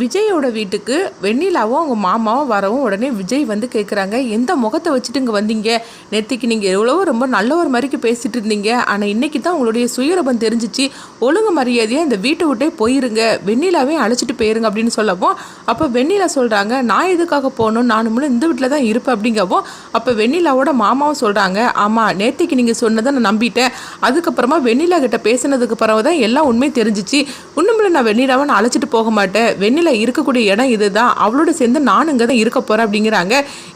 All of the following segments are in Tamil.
விஜயோட வீட்டுக்கு வெண்ணிலாவும் அவங்க மாமாவும் வரவும் உடனே விஜய் வந்து கேட்குறாங்க எந்த முகத்தை வச்சுட்டு இங்கே வந்தீங்க? நேற்றுக்கு நீங்கள் எவ்வளவோ ரொம்ப நல்ல ஒரு மாதிரிக்கு பேசிகிட்டு இருந்தீங்க. ஆனால் இன்னைக்கு தான் உங்களுடைய சுயரபம் தெரிஞ்சிச்சு. ஒழுங்கு மரியாதையாக இந்த வீட்டை விட்டே போயிருங்க. வெண்ணிலாவே அழைச்சிட்டு போயிருங்க அப்படின்னு சொல்லவும் அப்போ வெண்ணிலா சொல்கிறாங்க நான் எதுக்காக போகணும்? நான் முழு இந்த வீட்டில் தான் இருப்பேன் அப்படிங்கவும் அப்போ வெண்ணிலாவோட மாமாவும் சொல்கிறாங்க ஆமாம் நேற்றுக்கு நீங்கள் சொன்னதை நான் நம்பிட்டேன். அதுக்கப்புறமா வெண்ணிலா கிட்ட பேசினதுக்கு பிறகு தான் எல்லாம் உண்மை தெரிஞ்சிச்சு. இன்னும் நான் வெண்ணிலாவை நான் அழைச்சிட்டு போக மாட்டேன். வெண்ணிலா இருக்கக்கூடிய இடம் இதுதான். அவளோட சேர்ந்து நானும் இங்கே தான் இருக்க போகிறேன் அப்படிங்கிறாங்க.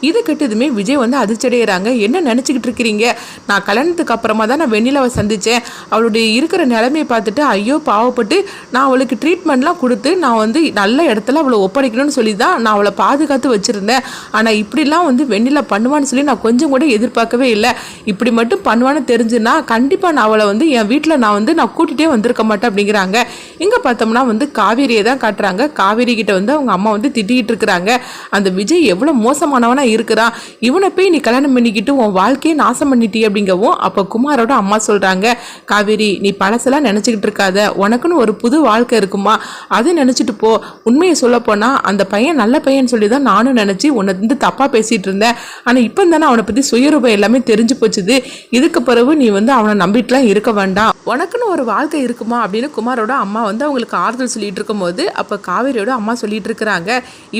இது கெட்டதுமே விஜய் வந்து அதிர்ச்சடைகிறாங்க என்ன நினச்சிக்கிட்டு இருக்கிறீங்க? நான் கல்யாணத்துக்கு அப்புறமா தான் நான் வெண்ணிலாவை சந்தித்தேன் அவளுடைய இருக்கிற நிலைமையை பார்த்துட்டு ஐயோ பாவப்பட்டு நான் அவளுக்கு ட்ரீட்மெண்ட்லாம் கொடுத்து நான் வந்து நல்ல இடத்துல அவளை ஒப்படைக்கணும்னு சொல்லி தான் நான் அவளை பாதுகாத்து வச்சுருந்தேன். ஆனால் இப்படிலாம் வந்து வெண்ணிலா பண்ணுவான்னு சொல்லி நான் கொஞ்சம் கூட எதிர்பார்க்கவே இல்லை. இப்படி மட்டும் பண்ணுவான்னு தெரிஞ்சுன்னா கண்டிப்பாக நான் அவளை வந்து என் வீட்டில் நான் வந்து நான் கூட்டிகிட்டே வந்திருக்க மாட்டேன் அப்படிங்கிறாங்க. இங்கே பார்த்தோம்னா வந்து காவேரியை தான் காட்டுறாங்க. காவேரி கிட்ட வந்து அவங்க அம்மா வந்து திட்டிகிட்டு இருக்கிறாங்க. அந்த விஜய் எவ்வளோ மோசமானவனாக இருக்கிறான். இவனை போய் நீ கல்யாணம் பண்ணிக்கிட்டு உன் வாழ்க்கையை நாசம் பண்ணிட்டி அப்படிங்கவும் அப்போ குமாரோட அம்மா சொல்கிறாங்க காவேரி நீ பழசெல்லாம் நினச்சிக்கிட்டு இருக்காத. உனக்குன்னு ஒரு புது வாழ்க்கை இருக்குமா? அதை நினச்சிட்டு போ. உண்மையை சொல்லப்போனால் அந்த பையன் நல்ல பையன் சொல்லி தான் நானும் நினச்சி உன்னை வந்து தப்பாக பேசிகிட்டு இருந்தேன். ஆனால் இப்போ தானே அவனை பற்றி சுயரூபம் எல்லாமே தெரிஞ்சு போச்சுது. இதுக்கு பிறகு நீ வந்து அவனை வீட்டிலாம் இருக்க வேண்டாம். உனக்குன்னு ஒரு வாழ்க்கை இருக்குமா? அப்படின்னு குமாரோட அம்மா வந்து அவங்களுக்கு ஆறுதல் சொல்லிட்டு இருக்கும்போது அப்போ காவேரியோட அம்மா சொல்லிட்டு இருக்கிறாங்க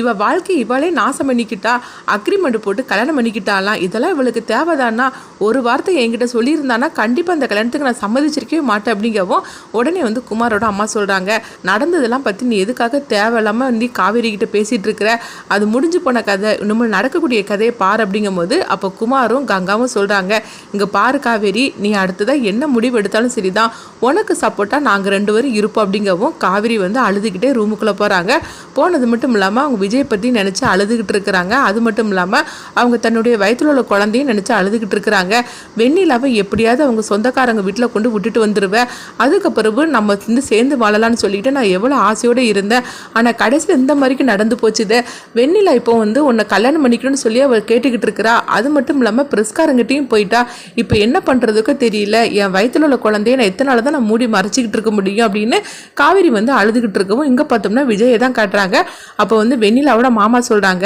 இவ வாழ்க்கை இவளே நாசம் பண்ணிக்கிட்டா அக்ரிமெண்ட் போட்டு கல்யாணம் பண்ணிக்கிட்டாலாம் இதெல்லாம் இவளுக்கு தேவைதானா? ஒரு வார்த்தை என்கிட்ட சொல்லியிருந்தானா? கண்டிப்பாக அந்த கல்யாணத்துக்கு நான் சம்மதிச்சிருக்கவே மாட்டேன். அப்படிங்கவும் உடனே வந்து குமாரோட அம்மா சொல்கிறாங்க நடந்ததெல்லாம் பற்றி நீ எதுக்காக தேவையில்லாமல் வந்து காவேரி கிட்ட பேசிகிட்டு இருக்கிற? அது முடிஞ்சு போன கதை இன்னும் நடக்கக்கூடிய கதையை பார். அப்படிங்கும்போது அப்போ குமாரும் கங்காவும் சொல்கிறாங்க இங்கே பாரு காவேரி நீ அடுத்ததாக என்ன முடிவு எடுத்தாலும் சரிதான். உனக்கு சப்போர்ட்டாக நாங்கள் ரெண்டு பேரும் இருப்போம் அப்படிங்கவும் காவிரி வந்து அழுதுகிட்டே ரூமுக்குள்ளே போகிறாங்க போனது மட்டும் இல்லாமல் அவங்க விஜய் பற்றி நினச்சி அழுதுகிட்டு இருக்கிறாங்க. அது மட்டும் இல்லாமல் அவங்க தன்னுடைய வயிற்றில் உள்ள குழந்தையும் நினச்சி அழுதுகிட்டு இருக்கிறாங்க. வெண்ணிலாவை எப்படியாவது அவங்க சொந்தக்காரங்க வீட்டில் கொண்டு விட்டுட்டு வந்துடுவேன் அதுக்கு பிறகு நம்ம வந்து சேர்ந்து வாழலாம்னு சொல்லிட்டு நான் எவ்வளோ ஆசையோடு இருந்தேன். ஆனால் கடைசியில் இந்த மாதிரிக்கு நடந்து போச்சுது. வெண்ணிலா இப்போ வந்து உன்னை கல்யாணம் பண்ணிக்கணும்னு சொல்லி அவள் கேட்டுக்கிட்டு இருக்கிறா. அது மட்டும் இல்லாமல் பிரஸ்காரங்கிட்டையும் போயிட்டா. இப்போ என்ன பண்ணுறதுக்கு தெரியல. என் வயிற்றில் உள்ள குழந்தைய நான் எத்தனால தான் நான் மூடி மறைச்சிக்கிட்டு இருக்க முடியும் அப்படின்னு காவேரி வந்து அழுதுகிட்டு இருக்கவும் இங்கே பார்த்தோம்னா விஜயை தான் காட்டுறாங்க. அப்போ வந்து வெண்ணிலாவோட மாமா சொல்கிறாங்க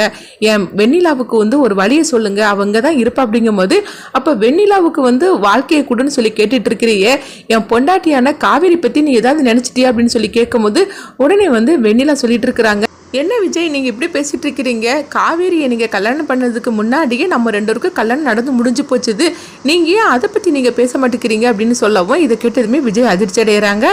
என் வெண்ணிலாவுக்கு வந்து ஒரு வழியை சொல்லுங்க அவங்க தான் இருப்பா அப்படிங்கும்போது அப்போ வெண்ணிலாவுக்கு வந்து வாழ்க்கையை கொடுன்னு சொல்லி கேட்டுட்டு இருக்கிறியே என் பொண்டாட்டியான காவேரி பற்றி நீ ஏதாவது நினச்சிட்டியா? அப்படின்னு சொல்லி கேட்கும்போது உடனே வந்து வெண்ணிலா சொல்லிட்டு இருக்கிறாங்க. என்ன விஜய் நீங்கள் இப்படி பேசிட்டு இருக்கிறீங்க? காவேரியை நீங்கள் கல்யாணம் பண்ணதுக்கு முன்னாடியே நம்ம ரெண்டு பேருக்கும் கல்யாணம் நடந்து முடிஞ்சு போச்சுது. நீங்கள் ஏன் அதை பற்றி நீங்கள் பேச மாட்டேங்கிறீங்க அப்படின்னு சொல்லவும் இதை கேட்டதுமே விஜய் அதிர்ச்சி அடைகிறாங்க